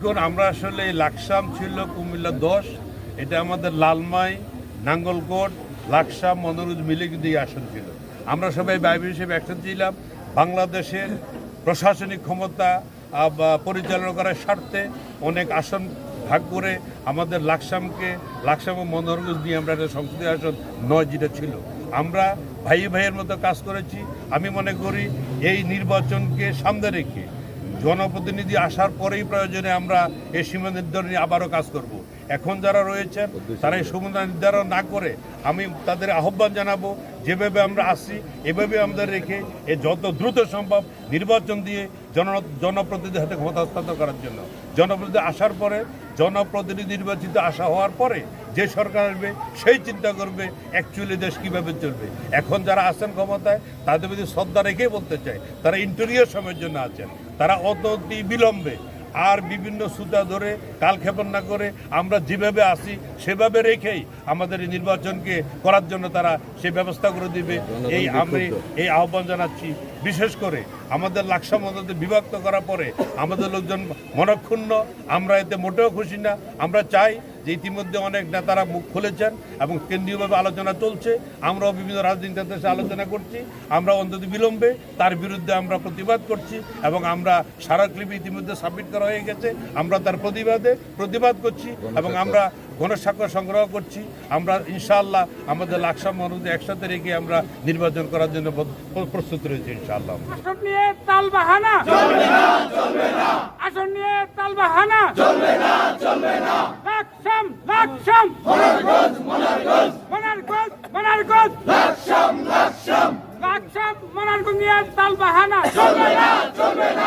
এখন আমরা আসলে লাকসাম ছিল কুমিল্লা দশ, এটা আমাদের লালমাই, নাঙ্গলকোট, লাকসাম, মনোরুজ মিলে কিন্তু এই আসন ছিল। আমরা সবাই বাইবে হিসেবে একসাথে ছিলাম। বাংলাদেশের প্রশাসনিক ক্ষমতা পরিচালনা করার স্বার্থে অনেক আসন ভাগ করে আমাদের লাকসামকে, লাকসাম ও মনোরগুজ নিয়ে আমরা একটা সংসদীয় আসন নয় যেটা ছিল। আমরা ভাই ভাইয়ের মতো কাজ করেছি। আমি মনে করি এই নির্বাচনকে সামনে রেখে জনপ্রতিনিধি আসার পরেই প্রয়োজনে আমরা এই সীমা নির্ধারণে আবারও কাজ করব। এখন যারা রয়েছেন তারা এই সীমা নির্ধারণ না করে আমি তাদের আহ্বান জানাব যেভাবে আমরা আসি এভাবে আমাদের রেখে এ যত দ্রুত সম্ভব নির্বাচন দিয়ে জন জনপ্রতিনিধির হাতে ক্ষমতা হস্তান্তর করার জন্য। জনপ্রতিনিধি আসার পরে জনপ্রতিনিধি নির্বাচিত আসা হওয়ার পরে যে সরকার আসবে সেই চিন্তা করবে অ্যাকচুয়ালি দেশ কীভাবে চলবে। এখন যারা আছেন ক্ষমতায় তাদের প্রতি শ্রদ্ধা রেখেই বলতে চাই তারা ইন্টেরিয়র সময়ের জন্য আছেন। তারা অতি বিলম্বে আর বিভিন্ন সুতা ধরে কালক্ষেপণ না করে আমরা যেভাবে আসি সেভাবে রেখেই আমাদের এই নির্বাচনকে করার জন্য তারা সে ব্যবস্থা করে দিবে। এই আমি এই আহ্বান জানাচ্ছি। বিশেষ করে আমাদের লাকসাম মদতে বিভক্ত করার পরে আমাদের লোকজন মনক্ষুণ্ণ আমরা এতে মোটেও খুশি না। আমরা চাই যে ইতিমধ্যে অনেক নেতারা মুখ খুলেছেন এবং কেন্দ্রীয়ভাবে আলোচনা চলছে আমরাও বিভিন্ন রাজনৈতিক সাথে আলোচনা করছি আমরা অন্তত বিলম্বে তার বিরুদ্ধে আমরা প্রতিবাদ করছি এবং আমরা স্মারকলিপি ইতিমধ্যে সাবমিট করা হয়ে গেছে আমরা তার প্রতিবাদে প্রতিবাদ করছি এবং আমরা গণস্বাক্ষর সংগ্রহ করছি আমরা ইনশাআল্লাহ আমাদের লাকসাম মনুদের একসাথে রেখে আমরা নির্বাচন করার জন্য প্রস্তুত রয়েছি ইনশাআল্লাহ। লাকসাম মনারগঞ্জ মনারগঞ্জ মনারগঞ্জ মনারগঞ্জ লাকসাম লাকসাম লাকসাম মনারগঞ্জ তালবাহানা চলবে না চলবে না